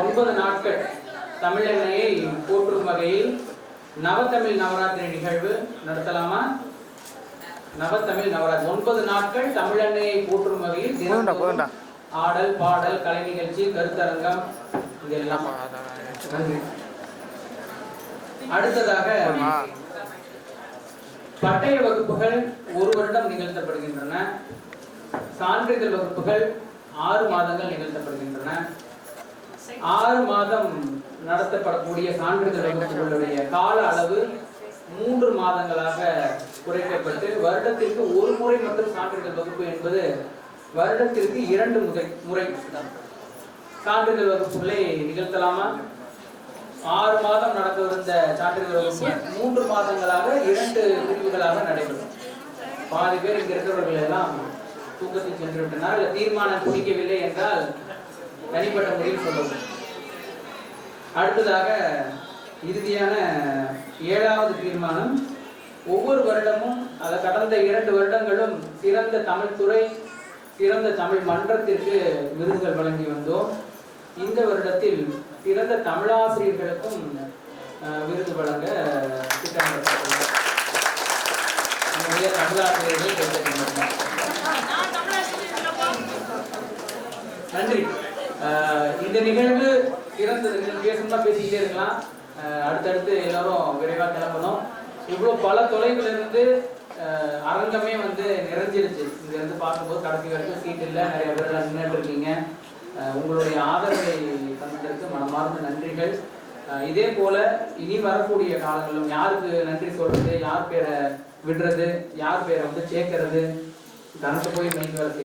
ஒன்பது நாட்கள் தமிழெண்ணையை போற்றும் வகையில் நவத்தமிழ் நவராத்திரி நிகழ்வு நடத்தலாமா? நவத்தமிழ் நவராத்திரி. ஒன்பது நாட்கள் தமிழெண்ணையை போற்றும் வகையில் போதும்டா. ஆடல் பாடல் கலை நிகழ்ச்சி கருத்தரங்கம் இதெல்லாம். அடுத்ததாக? பட்டய வகுப்புகள் ஒரு வருடம் நிகழ்த்தப்படுகின்றன. சான்றிதழ் வகுப்புகள் ஆறு மாதங்கள் நிகழ்த்தப்படுகின்றன. ஆறு மாதம் நடத்தப்படக்கூடிய சான்றிதழ் வகுப்புகளுடைய கால அளவு மூன்று மாதங்களாக குறைக்கப்பட்டு வருடத்திற்கு ஒரு முறை மட்டும் சான்றிதழ் வகுப்பு என்பது வருடத்திற்கு இரண்டு முறை முறை சான்றிதழ் வகுப்புகளை நிகழ்த்தலாமா? ஆறு மாதம் நடக்கவிருந்த சான்றிதழ் வகுப்பு மூன்று மாதங்களாக இரண்டு பிரிவுகளாக நடைபெறும். பாதி பேர் இங்க இருக்கிறவர்கள் எல்லாம் தூக்கத்தில் சென்று விட்டனர். தீர்மானம் பிடிக்கவில்லை என்றால் தனிப்பட்ட முறையில் சொல்லவும். அடுத்ததாக இறுதியான ஏழாவது தீர்மானம் ஒவ்வொரு வருடமும் அதை கடந்த இரண்டு வருடங்களும் சிறந்த தமிழ் துறை சிறந்த தமிழ் மன்றத்திற்கு விருதுகள் வழங்கி வந்தோம். இந்த வருடத்தில் சிறந்த தமிழாசிரியர்களுக்கும் அஹ், விருது வழங்க திட்டமிடப்பட்டுள்ளது தமிழாசிரியர்கள் நன்றி. இந்த நிகழ்வு சிறந்தது. நீங்கள் பேசணும்னா பேசிக்கிட்டே இருக்கலாம். அடுத்தடுத்து எல்லாரும் விரைவாக கிளம்பணும். இவ்வளோ பல தொலைவில் இருந்து அரங்கமே வந்து நிறைஞ்சிருச்சு. இங்க இருந்து பார்க்கும்போது கடைசி வரைக்கும் சீட் இல்லை. நிறைய பேர் நின்றுட்டு இருக்கீங்க. உங்களுடைய ஆதரவை தந்ததற்கு மனமார்ந்த நன்றிகள். இதே போல இனி வரக்கூடிய காலங்களிலும் யாருக்கு நன்றி சொல்றது யார் பேரை விடுறது யார் பேரை வந்து சேர்க்கறது கணக்கு போய் மெயின் வரது